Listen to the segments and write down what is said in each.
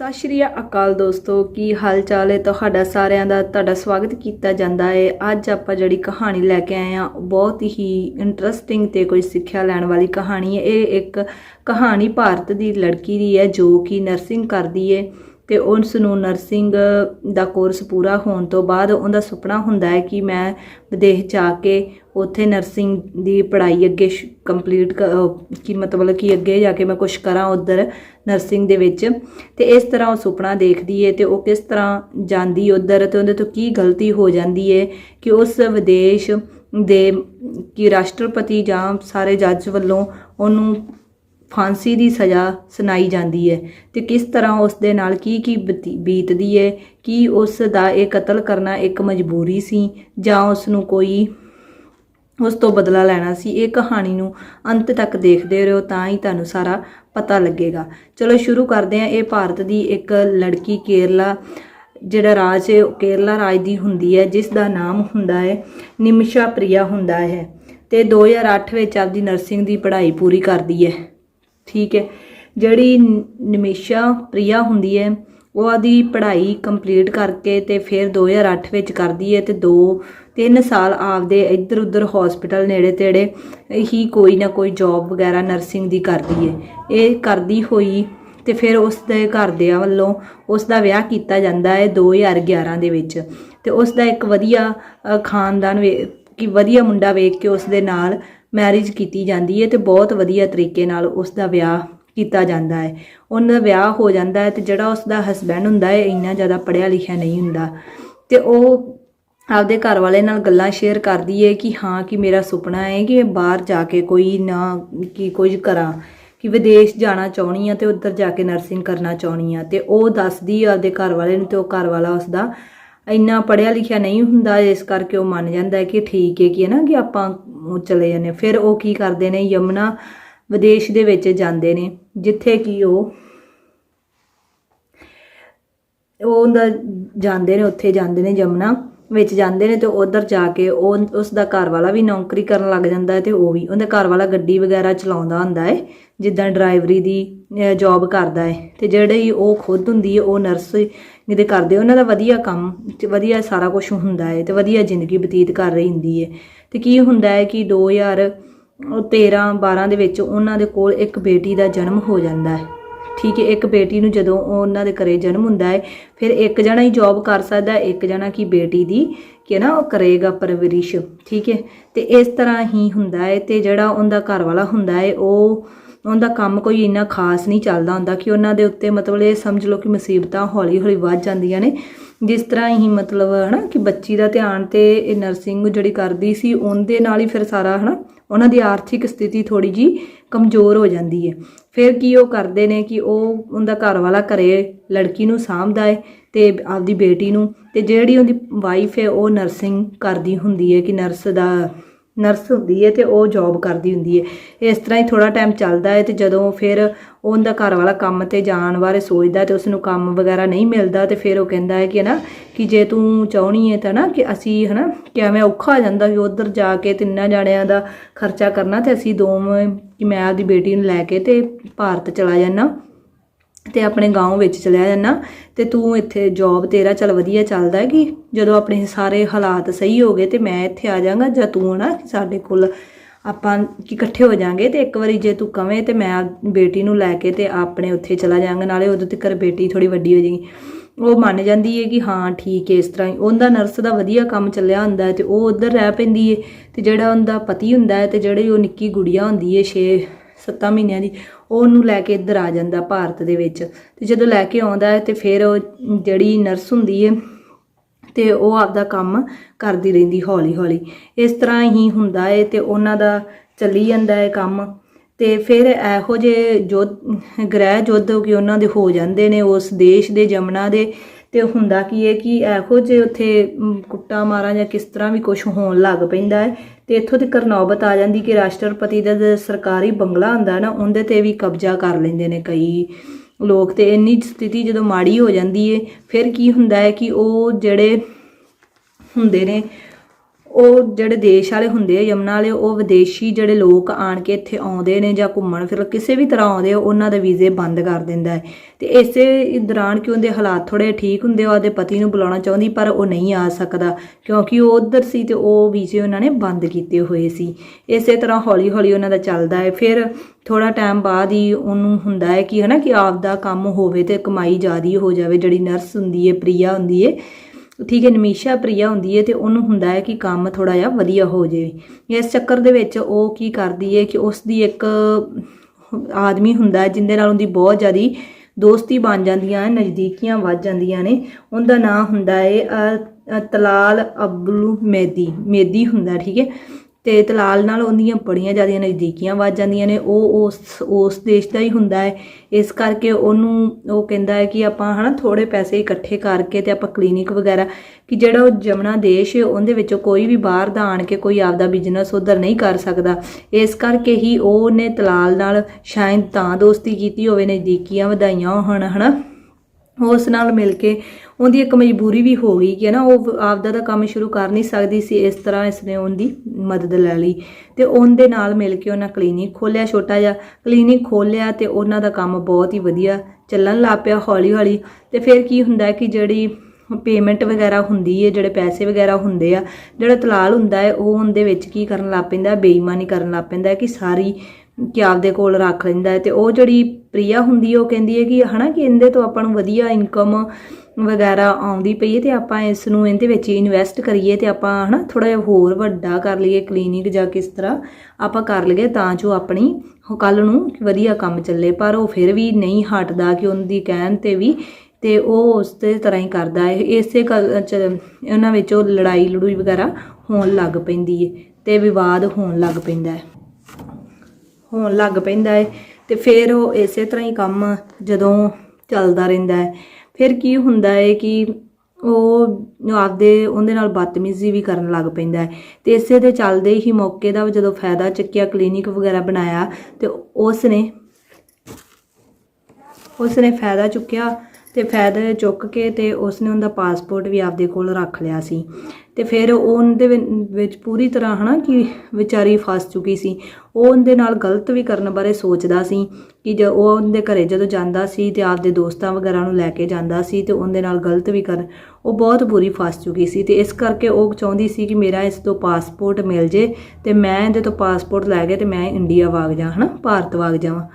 ਸਤਿ ਸ਼੍ਰੀ ਅਕਾਲ ਦੋਸਤੋ, ਕੀ ਹਾਲ ਚਾਲ ਹੈ? ਤੁਹਾਡਾ ਸਾਰਿਆਂ ਦਾ ਤੁਹਾਡਾ ਸਵਾਗਤ ਕੀਤਾ ਜਾਂਦਾ ਹੈ। ਅੱਜ ਆਪਾਂ ਜਿਹੜੀ ਕਹਾਣੀ ਲੈ ਕੇ ਆਏ ਆ ਬਹੁਤ ਹੀ ਇੰਟਰਸਟਿੰਗ ਤੇ ਕੋਈ ਸਿੱਖਿਆ ਲੈਣ ਵਾਲੀ ਕਹਾਣੀ ਹੈ। ਇਹ ਇੱਕ ਕਹਾਣੀ ਭਾਰਤ ਦੀ ਲੜਕੀ ਦੀ ਹੈ, ਜੋ ਕਿ ਨਰਸਿੰਗ ਕਰਦੀ ਹੈ। ਤੇ ਉਸ ਨੂੰ ਨਰਸਿੰਗ ਦਾ ਕੋਰਸ ਪੂਰਾ ਹੋਣ ਤੋਂ ਬਾਅਦ ਉਹਦਾ ਸੁਪਨਾ ਹੁੰਦਾ ਹੈ ਕਿ ਮੈਂ ਵਿਦੇਸ਼ ਜਾ ਕੇ ਉੱਥੇ ਨਰਸਿੰਗ ਦੀ ਪੜ੍ਹਾਈ ਅੱਗੇ ਕੰਪਲੀਟ ਕਿ ਮਤਲਬ ਕਿ ਅੱਗੇ ਜਾ ਕੇ ਮੈਂ ਕੁਝ ਕਰਾਂ ਉਧਰ ਨਰਸਿੰਗ ਦੇ ਵਿੱਚ ਤੇ ਇਸ ਤਰ੍ਹਾਂ ਉਹ ਸੁਪਨਾ ਦੇਖਦੀ ਹੈ ਤੇ ਉਹ ਕਿਸ ਤਰ੍ਹਾਂ ਜਾਂਦੀ ਉਧਰ ਤੇ ਉਹਦੇ ਤੋਂ ਕੀ ਗਲਤੀ ਹੋ ਜਾਂਦੀ ਹੈ ਕਿ ਉਸ ਵਿਦੇਸ਼ ਦੇ, ਕਿ ਰਾਸ਼ਟਰਪਤੀ ਜਾਂ ਸਾਰੇ ਜੱਜ ਵੱਲੋਂ ਉਹਨੂੰ ਫਾਂਸੀ ਦੀ ਸਜ਼ਾ ਸੁਣਾਈ ਜਾਂਦੀ ਹੈ ਤੇ ਕਿਸ ਤਰ੍ਹਾਂ ਉਸ ਦੇ ਨਾਲ ਕੀ ਕੀ ਬਤੀ- ਬੀਤਦੀ ਹੈ, ਕੀ ਉਸ ਦਾ ਇਹ ਕਤਲ ਕਰਨਾ ਇੱਕ ਮਜਬੂਰੀ ਸੀ ਜਾਂ ਉਸ ਨੂੰ ਕੋਈ ਉਸ ਤੋਂ ਬਦਲਾ ਲੈਣਾ ਸੀ? ਇਹ ਕਹਾਣੀ ਨੂੰ ਅੰਤ ਤੱਕ ਦੇਖਦੇ ਰਹੋ ਤਾਂ ਹੀ ਤੁਹਾਨੂੰ ਸਾਰਾ ਪਤਾ ਲੱਗੇਗਾ। ਚਲੋ ਸ਼ੁਰੂ ਕਰਦੇ ਹਾਂ। ਇਹ ਭਾਰਤ ਦੀ ਇੱਕ ਲੜਕੀ ਕੇਰਲਾ, ਜਿਹੜਾ ਰਾਜ ਹੈ ਕੇਰਲਾ ਰਾਜ ਦੀ ਹੁੰਦੀ ਹੈ, ਜਿਸ ਦਾ ਨਾਮ ਹੁੰਦਾ ਹੈ ਨਿਮਸ਼ਾ ਪ੍ਰਿਆ ਹੁੰਦਾ ਹੈ ਤੇ 2008 ਵਿੱਚ ਆਪਦੀ ਨਰਸਿੰਗ ਦੀ ਪੜ੍ਹਾਈ ਪੂਰੀ ਕਰਦੀ ਹੈ। ਠੀਕ ਹੈ। ਜਿਹੜੀ ਨ- ਨਿਮਿਸ਼ਾ ਪ੍ਰਿਆ ਹੁੰਦੀ ਹੈ, ਉਹ ਆਦੀ ਪੜ੍ਹਾਈ ਕੰਪਲੀਟ ਕਰਕੇ ਤੇ ਫਿਰ 2008 ਵਿੱਚ ਕਰਦੀ ਹੈ ਤੇ 2 3 ਸਾਲ ਆਪਦੇ ਇੱਧਰ ਉੱਧਰ ਹਸਪੀਟਲ ਨੇੜੇ ਤੇੜੇ ਹੀ ਕੋਈ ਨਾ ਕੋਈ ਜੌਬ ਵਗੈਰਾ ਨਰਸਿੰਗ ਦੀ ਕਰਦੀ ਹੈ। ਇਹ ਕਰਦੀ ਹੋਈ ਤੇ ਫਿਰ ਉਸ ਦੇ ਘਰਦਿਆਂ ਵੱਲੋਂ ਉਸ ਦਾ ਵਿਆਹ ਕੀਤਾ ਜਾਂਦਾ ਹੈ 2011 ਦੇ ਵਿੱਚ ਤੇ ਉਸ ਦਾ ਇੱਕ ਵਧੀਆ ਖਾਨਦਾਨ ਵੇ, ਕਿ ਵਧੀਆ ਮੁੰਡਾ ਵੇਖ ਕੇ ਉਸ ਦੇ ਨਾਲ ਮੈਰਿਜ ਕੀਤੀ ਜਾਂਦੀ ਹੈ ਤੇ ਬਹੁਤ ਵਧੀਆ ਤਰੀਕੇ ਨਾਲ ਉਸ ਦਾ ਵਿਆਹ ਕੀਤਾ ਜਾਂਦਾ ਹੈ। ਉਹਨਾਂ ਦਾ ਵਿਆਹ ਹੋ ਜਾਂਦਾ ਹੈ ਤੇ ਜਿਹੜਾ ਉਸ ਦਾ ਹਸਬੈਂਡ ਹੁੰਦਾ ਹੈ, ਇੰਨਾ ਜ਼ਿਆਦਾ ਪੜ੍ਹਿਆ ਲਿਖਿਆ ਨਹੀਂ ਹੁੰਦਾ। ਤੇ ਉਹ ਆਪਦੇ ਘਰ ਵਾਲੇ ਨਾਲ ਗੱਲਾਂ ਸ਼ੇਅਰ ਕਰਦੀ ਹੈ ਕਿ ਹਾਂ, ਕਿ ਮੇਰਾ ਸੁਪਨਾ ਹੈ ਕਿ ਮੈਂ ਬਾਹਰ ਜਾ ਕੇ ਕੋਈ ਨਾ ਕਿ ਕੁਝ ਕਰਾਂ, ਕਿ ਵਿਦੇਸ਼ ਜਾਣਾ ਚਾਹਣੀ ਆ ਤੇ ਉੱਧਰ ਜਾ ਕੇ ਨਰਸਿੰਗ ਕਰਨਾ ਚਾਹਣੀ ਆ ਤੇ ਉਹ ਦੱਸਦੀ ਆ ਆਪਦੇ ਘਰ ਵਾਲੇ ਨੂੰ ਤੇ ਉਹ ਘਰ ਵਾਲਾ ਉਸਦਾ ਇੰਨਾ ਪੜਿਆ ਲਿਖਿਆ ਨਹੀਂ ਹੁੰਦਾ, ਇਸ ਕਰਕੇ ਉਹ ਮੰਨ ਜਾਂਦਾ ਹੈ ਕਿ ਠੀਕ ਹੈ ਕਿ ਹੈ ਨਾ, ਕਿ ਆਪਾਂ ਉਹ ਚਲੇ ਜਾਂਦੇ ਹਾਂ। ਫਿਰ ਉਹ ਕੀ ਕਰਦੇ ਨੇ, ਯਮਨਾ ਵਿਦੇਸ਼ ਦੇ ਵਿੱਚ ਜਾਂਦੇ ਨੇ, ਜਿੱਥੇ ਕਿ ਉਹ ਉਹ ਉਹਦਾ ਜਾਂਦੇ ਨੇ, ਉੱਥੇ ਜਾਂਦੇ ਨੇ ਯਮਨਾ ਵਿੱਚ ਜਾਂਦੇ ਨੇ ਤੇ ਉਧਰ ਜਾ ਕੇ ਉਹ ਉਸ ਦਾ ਘਰ ਵਾਲਾ ਵੀ ਨੌਕਰੀ ਕਰਨ ਲੱਗ ਜਾਂਦਾ ਹੈ ਤੇ ਉਹ ਵੀ, ਉਹਦਾ ਘਰ ਵਾਲਾ ਗੱਡੀ ਵਗੈਰਾ ਚਲਾਉਂਦਾ ਹੁੰਦਾ ਹੈ, ਜਿੱਦਾਂ ਡਰਾਈਵਰੀ ਦੀ ਜੌਬ ਕਰਦਾ ਹੈ ਤੇ ਜਿਹੜੀ ਉਹ ਖੁਦ ਹੁੰਦੀ ਹੈ, ਉਹ ਨਰਸ ਜਿਹਦੇ ਕਰਦੇ, ਉਹਨਾਂ ਦਾ ਵਧੀਆ ਕੰਮ ਵਧੀਆ ਸਾਰਾ ਕੁਝ ਹੁੰਦਾ ਹੈ ਤੇ ਵਧੀਆ ਜ਼ਿੰਦਗੀ ਬਤੀਤ ਕਰ ਰਹੀ ਹੁੰਦੀ ਹੈ ਤੇ ਕੀ ਹੁੰਦਾ ਹੈ ਕਿ 2000 13 12 ਦੇ ਵਿੱਚ ਉਹਨਾਂ ਦੇ ਕੋਲ ਇੱਕ ਬੇਟੀ ਦਾ ਜਨਮ ਹੋ ਜਾਂਦਾ ਹੈ। ਠੀਕ ਹੈ, ਇੱਕ ਬੇਟੀ ਨੂੰ ਜਦੋਂ ਉਹ ਉਹਨਾਂ ਦੇ ਘਰੇ ਜਨਮ ਹੁੰਦਾ ਹੈ, ਫਿਰ ਇੱਕ ਜਣਾ ਹੀ ਜੌਬ ਕਰ ਸਕਦਾ ਇੱਕ ਜਣਾ ਕੀ ਬੇਟੀ ਦੀ, ਕਿ ਨਾ ਉਹ ਕਰੇਗਾ ਪਰਵਰਿਸ਼, ਠੀਕ ਹੈ। ਤੇ ਇਸ ਤਰ੍ਹਾਂ ਹੀ ਹੁੰਦਾ ਹੈ ਤੇ ਜਿਹੜਾ ਉਹਦਾ ਘਰ ਵਾਲਾ ਹੁੰਦਾ ਹੈ, ਉਹ ਉਹਦਾ ਕੰਮ ਕੋਈ ਇੰਨਾ ਖਾਸ ਨਹੀਂ ਚੱਲਦਾ ਹੁੰਦਾ ਕਿ ਉਹਨਾਂ ਦੇ ਉੱਤੇ ਮਤਲਬ ਇਹ ਸਮਝ ਲਓ ਕਿ ਮੁਸੀਬਤਾਂ ਹੌਲੀ ਹੌਲੀ ਵੱਧ ਜਾਂਦੀਆਂ ਨੇ। ਜਿਸ ਤਰ੍ਹਾਂ ਹੀ ਮਤਲਬ ਹਨਾ ਕਿ ਬੱਚੀ ਦਾ ਧਿਆਨ ਤੇ ਇਹ ਨਰਸਿੰਗ ਜਿਹੜੀ ਕਰਦੀ ਸੀ, ਉਹਦੇ ਨਾਲ ਹੀ ਫਿਰ ਸਾਰਾ ਹਨਾ ਉਹਨਾਂ ਦੀ ਆਰਥਿਕ ਸਥਿਤੀ ਥੋੜੀ ਜੀ ਕਮਜ਼ੋਰ ਹੋ ਜਾਂਦੀ ਹੈ। ਫਿਰ ਕੀ ਉਹ ਕਰਦੇ ਨੇ ਕਿ ਉਹ ਉਹਦਾ ਘਰ ਵਾਲਾ ਘਰੇ ਲੜਕੀ ਨੂੰ ਸਾਂਭਦਾ ਹੈ ਤੇ ਆਪਦੀ ਬੇਟੀ ਨੂੰ ਤੇ ਜਿਹੜੀ ਉਹਦੀ ਵਾਈਫ ਹੈ ਉਹ ਨਰਸਿੰਗ ਕਰਦੀ ਹੁੰਦੀ ਹੈ ਕਿ ਨਰਸ ਦਾ ਨਰਸ ਹੁੰਦੀ ਹੈ ਤੇ ਉਹ ਜੌਬ ਕਰਦੀ ਹੁੰਦੀ ਹੈ ਇਸ ਤਰ੍ਹਾਂ ਹੀ ਥੋੜਾ ਟਾਈਮ ਚੱਲਦਾ ਹੈ ਤੇ ਜਦੋਂ ਫਿਰ ਉਹਦਾ ਘਰ ਵਾਲਾ ਕੰਮ ਤੇ ਜਾਣ ਬਾਰੇ ਸੋਚਦਾ ਤੇ ਉਸ ਨੂੰ ਕੰਮ ਵਗੈਰਾ ਨਹੀਂ ਮਿਲਦਾ ਤੇ ਫਿਰ ਉਹ ਕਹਿੰਦਾ ਹੈ ਕਿ ਨਾ ਕਿ ਜੇ ਤੂੰ ਚਾਹਣੀ ਹੈ ਤਾਂ ਨਾ ਕਿ ਅਸੀਂ ਹਨਾ ਕਿ ਐਵੇਂ ਔਖਾ ਹੋ ਜਾਂਦਾ ਵੀ ਉਧਰ ਜਾ ਕੇ ਤਿੰਨਾਂ ਜਾਣਿਆਂ ਦਾ ਖਰਚਾ ਕਰਨਾ ਤੇ ਅਸੀਂ ਦੋਵੇਂ, ਕਿ ਮੈਂ ਆਪਦੀ ਬੇਟੀ ਨੂੰ ਲੈ ਕੇ ਤੇ ਭਾਰਤ ਚਲਾ ਜਾਣਾ ਤੇ ਆਪਣੇ ਗਾਉਂ ਵਿੱਚ ਚਲਿਆ ਜਾਂਦਾ। ਤੇ ਤੂੰ ਇੱਥੇ ਜੌਬ ਤੇਰਾ ਚੱਲ ਵਧੀਆ ਚੱਲਦਾ ਕਿ ਜਦੋਂ ਆਪਣੇ ਸਾਰੇ ਹਾਲਾਤ ਸਹੀ ਹੋ ਗਏ ਤੇ ਮੈਂ ਇੱਥੇ ਆ ਜਾਵਾਂਗਾ ਜਾਂ ਤੂੰ ਨਾ ਸਾਡੇ ਕੋਲ ਆਪਾਂ ਇਕੱਠੇ ਹੋ ਜਾਾਂਗੇ ਤੇ ਇੱਕ ਵਾਰੀ ਜੇ ਤੂੰ ਕਵੇਂ ਤੇ ਮੈਂ ਬੇਟੀ ਨੂੰ ਲੈ ਕੇ ਤੇ ਆਪਣੇ ਉੱਥੇ ਚਲਾ ਜਾਾਂਗਾ ਨਾਲੇ ਉਦੋਂ ਤੱਕ ਬੇਟੀ ਥੋੜੀ ਵੱਡੀ ਹੋ ਜਾਏਗੀ। ਉਹ ਮੰਨ ਜਾਂਦੀ ਹੈ ਕਿ ਹਾਂ, ਠੀਕ ਹੈ, ਇਸ ਤਰ੍ਹਾਂ ਹੀ। ਉਹਦਾ ਨਰਸ ਦਾ ਵਧੀਆ ਕੰਮ ਚੱਲਿਆ ਹੁੰਦਾ ਹੈ ਤੇ ਉਹ ਉੱਧਰ ਰਹਿ ਪੈਂਦੀ ਹੈ ਤੇ ਜਿਹੜਾ ਉਹਦਾ ਪਤੀ ਹੁੰਦਾ ਹੈ ਤੇ ਜਿਹੜੇ ਉਹ ਨਿੱਕੀ ਗੁੜੀਆ ਹੁੰਦੀ ਹੈ 6 7 ਮਹੀਨਿਆਂ ਦੀ ਉਹ ਉਹਨੂੰ ਲੈ ਕੇ ਇੱਧਰ ਆ ਜਾਂਦਾ ਭਾਰਤ ਦੇ ਵਿੱਚ। ਤੇ ਜਦੋਂ ਲੈ ਕੇ ਆਉਂਦਾ ਹੈ ਤੇ ਫਿਰ ਉਹ ਜਿਹੜੀ ਨਰਸ ਹੁੰਦੀ ਹੈ ਤੇ ਉਹ ਆਪਦਾ ਕੰਮ ਕਰਦੀ ਰਹਿੰਦੀ ਹੌਲੀ ਹੌਲੀ ਇਸ ਤਰ੍ਹਾਂ ਹੀ ਹੁੰਦਾ ਹੈ ਤੇ ਉਹਨਾਂ ਦਾ ਚੱਲੀ ਜਾਂਦਾ ਹੈ ਕੰਮ। ਤੇ ਫਿਰ ਇਹੋ ਜਿਹੇ ਜੋਧ ਗ੍ਰਹਿ ਯੁੱਧ ਕਿ ਉਹਨਾਂ ਦੇ ਹੋ ਜਾਂਦੇ ਨੇ ਉਸ ਦੇਸ਼ ਦੇ ਜਮਨਾ ਦੇ। ਤੇ ਹੁੰਦਾ ਕੀ ਹੈ ਕਿ ਇਹੋ ਜਿਹੇ ਉੱਥੇ ਮ, ਕੁੱਟਾਂ ਮਾਰਾਂ ਜਾਂ ਕਿਸ ਤਰ੍ਹਾਂ ਵੀ ਕੁਝ ਹੋਣ ਲੱਗ ਪੈਂਦਾ ਹੈ। ਤੇ ਇੱਥੋਂ ਤੱਕ ਨੌਬਤ ਆ ਜਾਂਦੀ ਕਿ ਰਾਸ਼ਟਰਪਤੀ ਦਾ ਸਰਕਾਰੀ ਬੰਗਲਾ ਹੁੰਦਾ ਨਾ, ਉਹਦੇ ਤੇ ਵੀ ਕਬਜ਼ਾ ਕਰ ਲੈਂਦੇ ਨੇ ਕਈ ਲੋਕ ਤੇ ਇੰਨੀ ਸਥਿਤੀ ਜਦੋਂ ਮਾੜੀ ਹੋ ਜਾਂਦੀ ਹੈ ਫਿਰ ਕੀ ਹੁੰਦਾ ਹੈ ਕਿ ਉਹ ਜਿਹੜੇ ਹੁੰਦੇ ਨੇ ਉਹ ਜਿਹੜੇ ਦੇਸ਼ ਵਾਲੇ ਹੁੰਦੇ ਆ, ਯਮਨਾ ਵਾਲੇ, ਉਹ ਵਿਦੇਸ਼ੀ ਜਿਹੜੇ ਲੋਕ ਆਣ ਕੇ ਇੱਥੇ ਆਉਂਦੇ ਨੇ ਜਾਂ ਘੁੰਮਣ, ਫਿਰ ਕਿਸੇ ਵੀ ਤਰ੍ਹਾਂ ਆਉਂਦੇ ਆ, ਉਹਨਾਂ ਦੇ ਵੀਜ਼ੇ ਬੰਦ ਕਰ ਦਿੰਦਾ ਹੈ। ਤੇ ਇਸੇ ਦੌਰਾਨ ਕਿ ਉਹਦੇ ਹਾਲਾਤ ਥੋੜੇ ਠੀਕ ਹੁੰਦੇ ਆ ਉਹਦੇ ਪਤੀ ਨੂੰ ਬੁਲਾਉਣਾ ਚਾਹੁੰਦੀ, ਪਰ ਉਹ ਨਹੀਂ ਆ ਸਕਦਾ, ਕਿਉਂਕਿ ਉਹ ਉਧਰ ਸੀ ਤੇ ਉਹ ਵੀਜ਼ੇ ਉਹਨਾਂ ਨੇ ਬੰਦ ਕੀਤੇ ਹੋਏ ਸੀ। ਇਸੇ ਤਰ੍ਹਾਂ ਹੌਲੀ ਹੌਲੀ ਉਹਨਾਂ ਦਾ ਚੱਲਦਾ ਹੈ। ਫਿਰ ਥੋੜਾ ਟਾਈਮ ਬਾਅਦ ਹੀ ਉਹਨੂੰ ਹੁੰਦਾ ਹੈ ਕਿ ਹਨਾ, ਕਿ ਆਪ ਦਾ ਕੰਮ ਹੋਵੇ ਤੇ ਕਮਾਈ ਜ਼ਿਆਦੀ ਹੋ ਜਾਵੇ, ਜਿਹੜੀ ਨਰਸ ਹੁੰਦੀ ਹੈ, ਪ੍ਰਿਆ ਹੁੰਦੀ ਹੈ ਠੀਕ ਹੈ, ਨਮੀਸ਼ਾ ਪ੍ਰਿਆ ਹੁੰਦੀ ਹੈ ਤੇ ਉਹਨੂੰ ਹੁੰਦਾ ਹੈ ਕਿ ਕੰਮ ਥੋੜਾ ਜਿਹਾ ਵਧੀਆ ਹੋ ਜਾਵੇ। ਇਸ ਚੱਕਰ ਦੇ ਵਿੱਚ ਉਹ ਕੀ ਕਰਦੀ ਹੈ ਕਿ ਉਸ ਦੀ ਇੱਕ ਆਦਮੀ ਹੁੰਦਾ ਹੈ ਜਿੰਦੇ ਨਾਲ ਉਹਦੀ ਬਹੁਤ ਜ਼ਿਆਦੀ ਦੋਸਤੀ ਬਣ ਜਾਂਦੀਆਂ ਹਨ, ਨਜ਼ਦੀਕੀਆਂ ਵੱਧ ਜਾਂਦੀਆਂ ਨੇ। ਉਹਦਾ ਨਾਂ ਹੁੰਦਾ ਹੈ ਤਲਾਲ ਅਬਲੂ ਮੇਦੀ ਮੇਦੀ ਹੁੰਦਾ, ਠੀਕ ਹੈ। ਤੇ ਤਲਾਲ ਨਾਲ ਉਹਦੀਆਂ ਬੜੀਆਂ ਜ਼ਿਆਦਾ ਨਜ਼ਦੀਕੀਆਂ ਵੱਜ ਜਾਂਦੀਆਂ ਨੇ। ਉਹ ਉਸ ਉਸ ਦੇਸ਼ ਦਾ ਹੀ ਹੁੰਦਾ ਹੈ। ਇਸ ਕਰਕੇ ਉਹਨੂੰ, ਉਹ ਕਹਿੰਦਾ ਹੈ ਕਿ ਆਪਾਂ ਹਨਾ ਥੋੜੇ ਪੈਸੇ ਇਕੱਠੇ ਕਰਕੇ ਤੇ ਆਪਾਂ ਕਲੀਨਿਕ ਵਗੈਰਾ, ਕਿ ਜਿਹੜਾ ਉਹ ਜਮਣਾ ਦੇਸ਼ ਹੈ, ਉਹਦੇ ਵਿੱਚੋਂ ਕੋਈ ਵੀ ਬਾਹਰ ਦਾ ਆਣ ਕੇ ਕੋਈ ਆਪਦਾ ਬਿਜ਼ਨਸ ਉਧਰ ਨਹੀਂ ਕਰ ਸਕਦਾ। ਇਸ ਕਰਕੇ ਹੀ ਉਹਨੇ ਤਲਾਲ ਨਾਲ ਸ਼ਾਇਦ ਤਾਂ ਦੋਸਤੀ ਕੀਤੀ ਹੋਵੇ, ਨਜ਼ਦੀਕੀਆਂ ਵਧਾਈਆਂ ਹੋਣ, ਹਨਾ। ਉਸ ਨਾਲ ਮਿਲ ਕੇ ਉਹਦੀ ਇੱਕ ਮਜਬੂਰੀ ਵੀ ਹੋ ਗਈ ਕਿ ਨਾ, ਉਹ ਆਪਦਾ ਦਾ ਕੰਮ ਸ਼ੁਰੂ ਕਰ ਨਹੀਂ ਸਕਦੀ ਸੀ, ਇਸ ਤਰ੍ਹਾਂ ਇਸਨੇ ਉਹਦੀ ਮਦਦ ਲੈ ਲਈ। ਤੇ ਉਹਦੇ ਨਾਲ ਮਿਲ ਕੇ ਉਹਨਾਂ ਕਲੀਨਿਕ ਖੋਲਿਆ ਛੋਟਾ ਜਿਹਾ ਕਲੀਨਿਕ ਖੋਲਿਆ ਤੇ ਉਹਨਾਂ ਦਾ ਕੰਮ ਬਹੁਤ ਹੀ ਵਧੀਆ ਚੱਲਣ ਲੱਗ ਪਿਆ ਹੌਲੀ ਹੌਲੀ ਤੇ ਫਿਰ ਕੀ ਹੁੰਦਾ ਕਿ ਜਿਹੜੀ ਪੇਮੈਂਟ ਵਗੈਰਾ ਹੁੰਦੀ ਹੈ, ਜਿਹੜੇ ਪੈਸੇ ਵਗੈਰਾ ਹੁੰਦੇ ਆ, ਜਿਹੜਾ ਤਲਾਲ ਹੁੰਦਾ ਹੈ, ਉਹ ਉਹਦੇ ਵਿੱਚ ਕੀ ਕਰਨ ਲੱਗ ਪੈਂਦਾ, ਬੇਈਮਾਨੀ ਕਰਨ ਲੱਗ ਪੈਂਦਾ ਕਿ ਸਾਰੀ ਕਿ ਆਪਦੇ ਕੋਲ ਰੱਖ ਲੈਂਦਾ ਹੈ ਤੇ ਉਹ ਜਿਹੜੀ ਪ੍ਰਿਆ ਹੁੰਦੀ ਹੈ, ਉਹ ਕਹਿੰਦੀ ਹੈ ਕਿ ਹਨਾ ਕਿ ਇਹਦੇ ਤੋਂ ਆਪਾਂ ਨੂੰ ਵਧੀਆ ਇਨਕਮ ਵਗੈਰਾ ਆਉਂਦੀ ਪਈ ਹੈ ਤੇ ਆਪਾਂ ਇਸ ਨੂੰ ਇਹਦੇ ਵਿੱਚ ਇਨਵੈਸਟ ਕਰੀਏ ਤੇ ਆਪਾਂ ਹਨਾ ਥੋੜਾ ਜਿਹਾ ਹੋਰ ਵੱਡਾ ਕਰ ਲਈਏ ਕਲੀਨਿਕ ਜਾਂ ਕਿਸ ਤਰ੍ਹਾਂ ਆਪਾਂ ਕਰ ਲਈਏ ਤਾਂ ਜੋ ਆਪਣੀ ਕੱਲ ਨੂੰ ਵਧੀਆ ਕੰਮ ਚੱਲੇ, ਪਰ ਉਹ ਫਿਰ ਵੀ ਨਹੀਂ ਹਟਦਾ ਕਿ ਉਹਦੀ ਕਹਿਣ ਤੇ ਵੀ ਤੇ ਉਹ ਉਸ ਤੇ ਤਰ੍ਹਾਂ ਹੀ ਕਰਦਾ ਹੈ। ਇਸੇ ਗੱਲ ਉਹਨਾਂ ਵਿੱਚ ਉਹ ਲੜਾਈ ਲੜੂਈ ਵਗੈਰਾ ਹੋਣ ਲੱਗ ਪੈਂਦੀ ਹੈ ਤੇ ਵਿਵਾਦ ਹੋਣ ਲੱਗ ਪੈਂਦਾ ਹੈ। ਹੋਣ ਲੱਗ ਪੈਂਦਾ ਹੈ ਤੇ ਫਿਰ ਉਹ ਇਸੇ ਤਰ੍ਹਾਂ ਹੀ ਕੰਮ ਜਦੋਂ ਚੱਲਦਾ ਰਹਿੰਦਾ ਹੈ ਫਿਰ ਕੀ ਹੁੰਦਾ ਹੈ ਕਿ ਉਹ ਆਪਦੇ, ਉਹਦੇ ਨਾਲ ਬਦਤਮੀਜ਼ੀ ਵੀ ਕਰਨ ਲੱਗ ਪੈਂਦਾ ਹੈ ਤੇ ਇਸੇ ਦੇ ਚੱਲਦੇ ਹੀ ਮੌਕੇ ਦਾ ਜਦੋਂ ਫਾਇਦਾ ਚੱਕਿਆ, ਕਲੀਨਿਕ ਵਗੈਰਾ ਬਣਾਇਆ, ਤੇ ਉਸ ਨੇ ਉਸ ਨੇ ਫਾਇਦਾ ਚੁੱਕਿਆ ਤੇ ਫਾਇਦਾ ਚੁੱਕ ਕੇ ਤੇ ਉਸ ਨੇ ਉਹਦਾ ਪਾਸਪੋਰਟ ਵੀ ਆਪਦੇ ਕੋਲ ਰੱਖ ਲਿਆ ਸੀ। ਤੇ ਫਿਰ ਉਹ ਉਹਦੇ ਵਿੱਚ ਪੂਰੀ ਤਰ੍ਹਾਂ ਹਨਾ ਕਿ ਵਿਚਾਰੀ ਫਸ ਚੁੱਕੀ ਸੀ। ਉਹ ਉਹਦੇ ਨਾਲ ਗਲਤ ਵੀ ਕਰਨ ਬਾਰੇ ਸੋਚਦਾ ਸੀ ਕਿ ਜੇ, ਉਹ ਉਹਦੇ ਘਰੇ ਜਦੋਂ ਜਾਂਦਾ ਸੀ ਤੇ ਆਪਦੇ ਦੋਸਤਾਂ ਵਗੈਰਾ ਨੂੰ ਲੈ ਕੇ ਜਾਂਦਾ ਸੀ ਤੇ ਉਹਦੇ ਨਾਲ ਗਲਤ ਵੀ ਕਰ ਉਹ ਬਹੁਤ ਬੁਰੀ ਫਸ ਚੁੱਕੀ ਸੀ। ਤੇ ਇਸ ਕਰਕੇ ਉਹ ਚਾਹੁੰਦੀ ਸੀ ਕਿ ਮੇਰਾ ਇਸ ਤੋਂ ਪਾਸਪੋਰਟ ਮਿਲ ਜੇ ਤੇ ਮੈਂ ਇਹਦੇ ਤੋਂ ਪਾਸਪੋਰਟ ਲੈ ਕੇ ਤੇ ਮੈਂ ਇੰਡੀਆ ਵਗ ਜਾ ਹਨਾ, ਭਾਰਤ ਵਗ ਜਾਵਾਂ।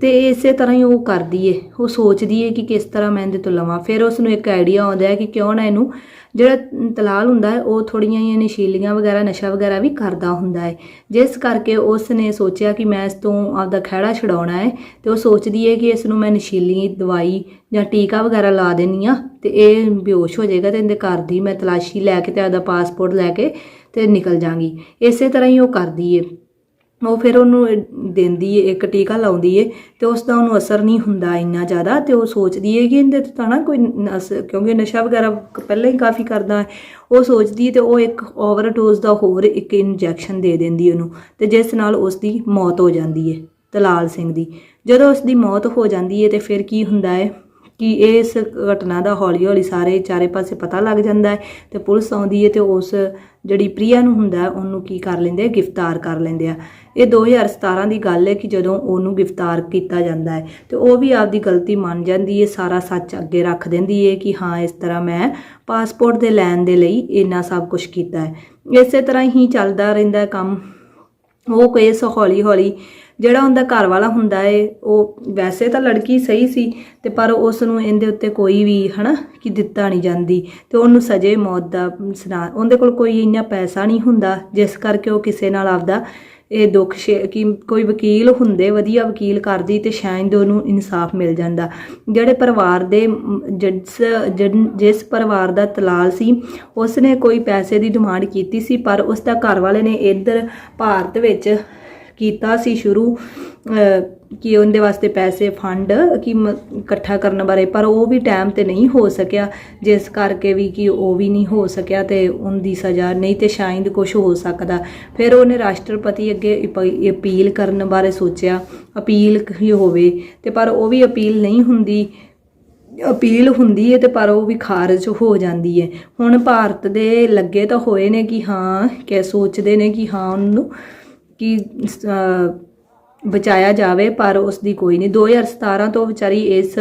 ਤੇ ਇਸੇ ਤਰ੍ਹਾਂ ਹੀ ਉਹ ਕਰਦੀ ਏ। ਉਹ ਸੋਚਦੀ ਏ ਕਿ ਕਿਸ ਤਰ੍ਹਾਂ ਮੈਂ ਇਹਦੇ ਤੋਂ ਲਵਾਂ। ਫਿਰ ਉਸ ਨੂੰ ਇੱਕ ਆਈਡੀਆ ਆਉਂਦਾ ਹੈ ਕਿ ਕਿਉਂ ਨਾ ਇਹਨੂੰ ਜਿਹੜਾ ਤਲਾਲ ਹੁੰਦਾ ਹੈ, ਉਹ ਥੋੜੀਆਂ ਹੀ ਨਸ਼ੀਲੀਆਂ ਵਗੈਰਾ, ਨਸ਼ਾ ਵਗੈਰਾ ਵੀ ਕਰਦਾ ਹੁੰਦਾ ਹੈ। ਜਿਸ ਕਰਕੇ ਉਸ ਨੇ ਸੋਚਿਆ ਕਿ ਮੈਂ ਇਸ ਤੋਂ ਆਪਦਾ ਖਹਿੜਾ ਛਡਾਉਣਾ ਹੈ ਤੇ ਉਹ ਸੋਚਦੀ ਏ ਕਿ ਇਸ ਨੂੰ ਮੈਂ ਨਸ਼ੀਲੀ ਦਵਾਈ ਜਾਂ ਟੀਕਾ ਵਗੈਰਾ ਲਾ ਦੇਣੀ ਆ ਤੇ ਇਹ ਬੇਹੋਸ਼ ਹੋ ਜਾਏਗਾ ਤੇ ਇਹਦੇ ਘਰ ਦੀ ਮੈਂ ਤਲਾਸ਼ੀ ਲੈ ਕੇ ਤੇ ਆਪਦਾ ਪਾਸਪੋਰਟ ਲੈ ਕੇ ਤੇ ਨਿਕਲ ਜਾਾਂਗੀ। ਇਸੇ ਤਰ੍ਹਾਂ ਹੀ ਉਹ ਕਰਦੀ ਏ। ਉਹ ਫਿਰ ਉਹਨੂੰ ਦਿੰਦੀ ਏ, ਇੱਕ ਟੀਕਾ ਲਾਉਂਦੀ ਏ ਤੇ ਉਸ ਦਾ ਉਹਨੂੰ ਅਸਰ ਨਹੀਂ ਹੁੰਦਾ ਇੰਨਾ ਜ਼ਿਆਦਾ ਤੇ ਉਹ ਸੋਚਦੀ ਏ ਕਿ ਇਹਦੇ ਤਾਂ ਨਾ ਕੋਈ ਨਸ- ਕਿਉਂਕਿ ਨਸ਼ਾ ਵਗੈਰਾ ਪਹਿਲਾਂ ਹੀ ਕਾਫੀ ਕਰਦਾ ਹੈ ਉਹ ਸੋਚਦੀ ਏ ਤੇ ਉਹ ਇੱਕ ਓਵਰਡੋਜ਼ ਦਾ ਹੋਰ ਇੱਕ ਇੰਜੈਕਸ਼ਨ ਦੇ ਦਿੰਦੀ ਉਹਨੂੰ ਤੇ ਜਿਸ ਨਾਲ ਉਸ ਦੀ ਮੌਤ ਹੋ ਜਾਂਦੀ ਏ, ਤਲਾਲ ਸਿੰਘ ਦੀ। ਜਦੋਂ ਉਸ ਦੀ ਮੌਤ ਹੋ ਜਾਂਦੀ ਏ ਤੇ ਫਿਰ ਕੀ ਹੁੰਦਾ ਹੈ ਕਿ ਇਸ ਘਟਨਾ ਦਾ ਹੌਲੀ ਹੌਲੀ ਸਾਰੇ ਚਾਰੇ ਪਾਸੇ ਪਤਾ ਲੱਗ ਜਾਂਦਾ ਹੈ ਤੇ ਪੁਲਿਸ ਆਉਂਦੀ ਹੈ ਤੇ ਉਸ ਜਿਹੜੀ ਪ੍ਰਿਆ ਨੂੰ ਹੁੰਦਾ ਉਹਨੂੰ ਕੀ ਕਰ ਲੈਂਦੇ ਆ? ਗ੍ਰਿਫਤਾਰ ਕਰ ਲੈਂਦੇ ਆ। ਇਹ 2017 ਦੀ ਗੱਲ ਹੈ ਕਿ ਜਦੋਂ ਉਹਨੂੰ ਗ੍ਰਿਫਤਾਰ ਕੀਤਾ ਜਾਂਦਾ ਹੈ ਤੇ ਉਹ ਵੀ ਆਪਦੀ ਗਲਤੀ ਮੰਨ ਜਾਂਦੀ ਹੈ, ਸਾਰਾ ਸੱਚ ਅੱਗੇ ਰੱਖ ਦਿੰਦੀ ਹੈ ਕਿ ਹਾਂ, ਇਸ ਤਰ੍ਹਾਂ ਮੈਂ ਪਾਸਪੋਰਟ ਦੇ ਲੈਣ ਦੇ ਲਈ ਇੰਨਾ ਸਭ ਕੁਝ ਕੀਤਾ ਹੈ। ਇਸੇ ਤਰ੍ਹਾਂ ਹੀ ਚੱਲਦਾ ਰਹਿੰਦਾ ਕੰਮ। ਉਹ ਕੇਸ ਹੌਲੀ ਹੌਲੀ ਜਿਹੜਾ ਉਹਦਾ ਘਰ ਵਾਲਾ ਹੁੰਦਾ ਏ, ਉਹ ਵੈਸੇ ਤਾਂ ਲੜਕੀ ਸਹੀ ਸੀ, ਤੇ ਪਰ ਉਸ ਨੂੰ ਇਹਦੇ ਉੱਤੇ ਕੋਈ ਵੀ ਹਨਾ ਕਿ ਦਿੱਤਾ ਨਹੀਂ ਜਾਂਦੀ, ਤੇ ਉਹਨੂੰ ਸਜੇ ਮੌਤ ਦਾ ਸੁਣਾ, ਉਹਦੇ ਕੋਲ ਕੋਈ ਇੰਨਾ ਪੈਸਾ ਨਹੀਂ ਹੁੰਦਾ, ਜਿਸ ਕਰਕੇ ਉਹ ਕਿਸੇ ਨਾਲ ਆਪਦਾ ਇਹ ਦੁੱਖ ਸ਼ੇ- ਕਿ ਕੋਈ ਵਕੀਲ ਹੁੰਦੇ, ਵਧੀਆ ਵਕੀਲ ਕਰਦੀ ਤੇ ਸ਼ਾਇਦ ਉਹਨੂੰ ਇਨਸਾਫ ਮਿਲ ਜਾਂਦਾ। ਜਿਹੜੇ ਪਰਿਵਾਰ ਦੇ ਜਿਸ ਜਿਸ ਪਰਿਵਾਰ ਦਾ ਤਲਾਲ ਸੀ ਉਸ ਨੇ ਕੋਈ ਪੈਸੇ ਦੀ ਡਿਮਾਂਡ ਕੀਤੀ ਸੀ, ਪਰ ਉਸ ਦਾ ਘਰ ਵਾਲੇ ਨੇ ਇੱਧਰ ਭਾਰਤ ਵਿੱਚ ਕੀਤਾ ਸੀ ਸ਼ੁਰੂ ਕਿ ਉਹਦੇ ਵਾਸਤੇ ਪੈਸੇ ਫੰਡ ਕਿ ਮ- ਇਕੱਠਾ ਕਰਨ ਬਾਰੇ, ਪਰ ਉਹ ਵੀ ਟਾਈਮ ਤੇ ਨਹੀਂ ਹੋ ਸਕਿਆ। ਜਿਸ ਕਰਕੇ ਵੀ ਕਿ ਉਹ ਵੀ ਨਹੀਂ ਹੋ ਸਕਿਆ ਤੇ ਉਹਦੀ ਸਜ਼ਾ ਨਹੀਂ ਤੇ ਸ਼ਾਇਦ ਕੁਝ ਹੋ ਸਕਦਾ। ਫਿਰ ਉਹਨੇ ਰਾਸ਼ਟਰਪਤੀ ਅੱਗੇ ਅਪ- ਅਪੀਲ ਕਰਨ ਬਾਰੇ ਸੋਚਿਆ। ਅਪੀਲ ਹੀ ਹੋਵੇ ਤੇ ਪਰ ਉਹ ਵੀ ਅਪੀਲ ਨਹੀਂ ਹੁੰਦੀ। ਅਪੀਲ ਹੁੰਦੀ ਹੈ ਤੇ ਪਰ ਉਹ ਵੀ ਖਾਰਜ ਹੋ ਜਾਂਦੀ ਹੈ ਹੁਣ ਭਾਰਤ ਦੇ ਲੱਗੇ ਤਾਂ ਹੋਏ ਨੇ ਕਿ ਹਾਂ ਕਿ ਸੋਚਦੇ ਨੇ ਕਿ ਹਾਂ ਉਹਨੂੰ ਕਿ ਬਚਾਇਆ ਜਾਵੇ, ਪਰ ਉਸ ਦੀ ਕੋਈ ਨਹੀਂ। 2017 ਤੋਂ ਵਿਚਾਰੀ ਇਸ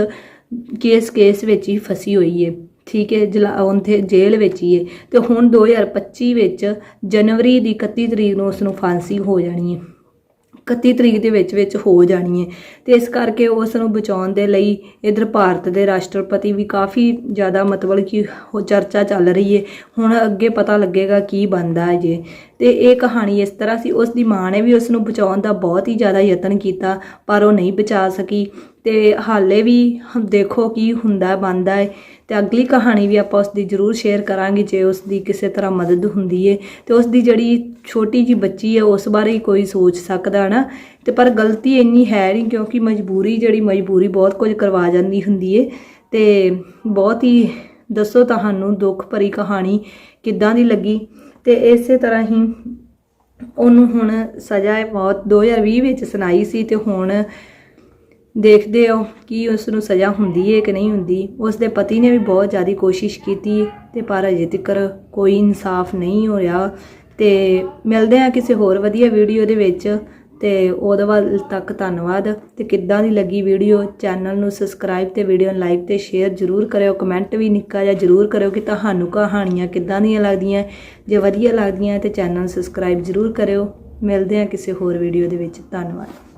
ਕੇਸ ਕੇਸ ਵਿੱਚ ਹੀ ਫਸੀ ਹੋਈ ਹੈ ਠੀਕ ਹੈ ਜਲਾ ਉੱਥੇ ਜੇਲ੍ਹ ਵਿੱਚ ਹੀ ਹੈ ਤੇ ਹੁਣ 2025 ਵਿੱਚ ਜਨਵਰੀ ਦੀ 31 ਤਰੀਕ ਨੂੰ ਉਸ ਨੂੰ ਫਾਂਸੀ ਹੋ ਜਾਣੀ ਹੈ 31 ਤਰੀਕ ਦੇ ਵਿੱਚ ਵਿੱਚ ਹੋ ਜਾਣੀ ਹੈ ਤੇ ਇਸ ਕਰਕੇ ਉਸ ਨੂੰ ਬਚਾਉਣ ਦੇ ਲਈ ਇਧਰ ਭਾਰਤ ਦੇ ਰਾਸ਼ਟਰਪਤੀ ਵੀ ਕਾਫੀ ਜ਼ਿਆਦਾ ਮਤਲਬ ਕਿ ਚਰਚਾ ਚੱਲ ਰਹੀ ਹੈ ਹੁਣ ਅੱਗੇ ਪਤਾ ਲੱਗੇਗਾ ਕੀ ਬਣਦਾ ਹੈ ਜੇ। ਤੇ ਇਹ ਕਹਾਣੀ ਇਸ ਤਰ੍ਹਾਂ ਸੀ, ਉਸ ਦੀ ਮਾਂ ਨੇ ਵੀ ਉਸ ਨੂੰ ਬਚਾਉਣ ਦਾ ਬਹੁਤ ਹੀ ਜ਼ਿਆਦਾ ਯਤਨ ਕੀਤਾ, ਪਰ ਉਹ ਨਹੀਂ ਬਚਾ ਸਕੀ ਤੇ ਹਾਲੇ ਵੀ ਦੇਖੋ ਕੀ ਹੁੰਦਾ ਬਣਦਾ ਹੈ ਤੇ ਅਗਲੀ ਕਹਾਣੀ ਵੀ ਆਪਾਂ ਉਸ ਦੀ ਜ਼ਰੂਰ ਸ਼ੇਅਰ ਕਰਾਂਗੇ ਜੇ ਉਸ ਦੀ ਕਿਸੇ ਤਰ੍ਹਾਂ ਮਦਦ ਹੁੰਦੀ ਹੈ ਤੇ ਉਸ ਦੀ ਜਿਹੜੀ ਛੋਟੀ ਜੀ ਬੱਚੀ ਹੈ ਉਸ ਬਾਰੇ ਹੀ ਕੋਈ ਸੋਚ ਸਕਦਾ ਨਾ। ਤੇ ਪਰ ਗਲਤੀ ਇੰਨੀ ਹੈ ਨਹੀਂ ਕਿਉਂਕਿ ਮਜਬੂਰੀ ਜਿਹੜੀ ਮਜਬੂਰੀ ਬਹੁਤ ਕੁਝ ਕਰਵਾ ਜਾਂਦੀ ਹੁੰਦੀ ਹੈ ਤੇ ਬਹੁਤ ਹੀ ਦੱਸੋ ਤੁਹਾਨੂੰ ਦੁੱਖ ਭਰੀ ਕਹਾਣੀ ਕਿੱਦਾਂ ਦੀ ਲੱਗੀ? ਤੇ ਇਸੇ ਤਰ੍ਹਾਂ ਹੀ ਉਹਨੂੰ ਹੁਣ ਸਜ਼ਾ ਹੈ ਮੌਤ 2020 ਵਿੱਚ ਸੁਣਾਈ ਸੀ ਤੇ ਹੁਣ ਦੇਖਦੇ ਹੋ ਕਿ ਉਸ ਨੂੰ ਸਜ਼ਾ ਹੁੰਦੀ ਹੈ ਕਿ ਨਹੀਂ ਹੁੰਦੀ। ਉਸ ਦੇ ਪਤੀ ਨੇ ਵੀ ਬਹੁਤ ਜ਼ਿਆਦਾ ਕੋਸ਼ਿਸ਼ ਕੀਤੀ ਤੇ ਪਰ ਅਜੇ ਤੱਕ ਕੋਈ ਇਨਸਾਫ ਨਹੀਂ ਹੋ ਰਿਹਾ। ਤੇ ਮਿਲਦੇ ਆ ਕਿਸੇ ਹੋਰ ਵਧੀਆ ਵੀਡੀਓ ਦੇ ਵਿੱਚ। ਤੇ ਉਹਦੇ ਵੱਲ ਤੱਕ ਧੰਨਵਾਦ। ਤੇ ਕਿੱਦਾਂ ਦੀ ਲੱਗੀ ਵੀਡੀਓ ਚੈਨਲ ਨੂੰ ਸਬਸਕ੍ਰਾਈਬ ਤੇ ਵੀਡੀਓ ਨੂੰ ਲਾਈਕ ਤੇ ਸ਼ੇਅਰ ਜਰੂਰ ਕਰਿਓ। ਕਮੈਂਟ ਵੀ ਨਿੱਕਾ ਜਿਹਾ ਜਰੂਰ ਕਰਿਓ ਕਿ ਤੁਹਾਨੂੰ ਕਹਾਣੀਆਂ ਕਿੱਦਾਂ ਦੀਆਂ ਲੱਗਦੀਆਂ। ਜੇ ਵਧੀਆ ਲੱਗਦੀਆਂ ਤੇ ਚੈਨਲ ਨੂੰ ਸਬਸਕ੍ਰਾਈਬ ਜਰੂਰ ਕਰਿਓ। ਮਿਲਦੇ ਹਾਂ ਕਿਸੇ ਹੋਰ ਵੀਡੀਓ ਦੇ ਵਿੱਚ। ਧੰਨਵਾਦ।